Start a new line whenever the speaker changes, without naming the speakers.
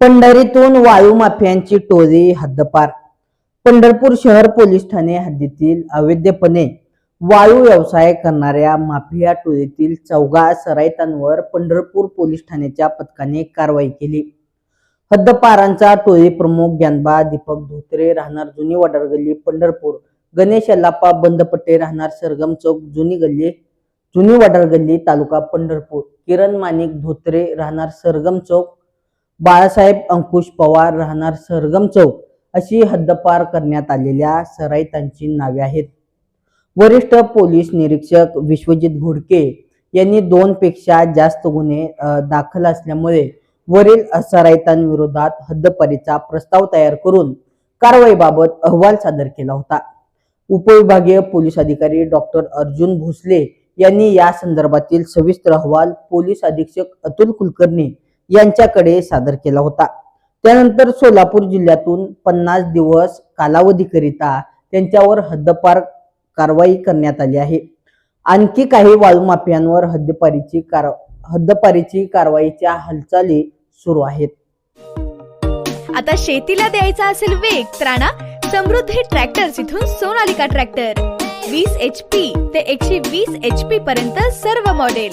पंढरीतून वायू माफियांची टोळी हद्दपार. पंढरपूर शहर पोलीस ठाणे हद्दीतील अवैधपणे वायू व्यवसाय करणाऱ्या माफिया टोळीतील चौघा सराईतांवर पंढरपूर पोलीस ठाण्याच्या पथकाने कारवाई केली. हद्दपारांचा टोळी प्रमुख ज्ञानबा दीपक धोत्रे राहणार जुनी वडार गल्ली पंढरपूर गणेश अल्लाप्पा बंदपट्टे राहणार सरगम चौक जुनी गल्ली जुनी वडार गल्ली तालुका पंढरपूर किरण माणिक धोत्रे राहणार सरगम चौक बाळासाहेब अंकुश पवार राहणार सरगम चौक अशी हद्दपार करण्यात आलेल्या सराईतांची नावे आहेत. वरिष्ठ पोलीस निरीक्षक विश्वजित घोडके यांनी दोन पेक्षा जास्त गुन्हे दाखल असल्यामुळे वरील सराईतांविरोधात हद्दपारीचा प्रस्ताव तयार करून कारवाईबाबत अहवाल सादर केला होता. उपविभागीय पोलीस अधिकारी डॉक्टर अर्जुन भोसले यांनी या संदर्भातील सविस्तर अहवाल पोलीस अधीक्षक अतुल कुलकर्णी यांच्याकडे सादर केला होता. त्यानंतर सोलापूर जिल्ह्यातून पन्नास दिवस कालावधीकरिता त्यांच्यावर हद्दपार कारवाई करण्यात आली आहे. आणखी काही वाळू माफियांवर हद्दपारीची कार हद्दपारीची कारवाईच्या हालचाली सुरू आहेत.
आता शेतीला द्यायचा असेल वेग तर आणा समृद्धी ट्रॅक्टर्स इथून सोनालिका ट्रॅक्टर. वीस एच पी ते एकशे वीस एच पी पर्यंत सर्व मॉडेल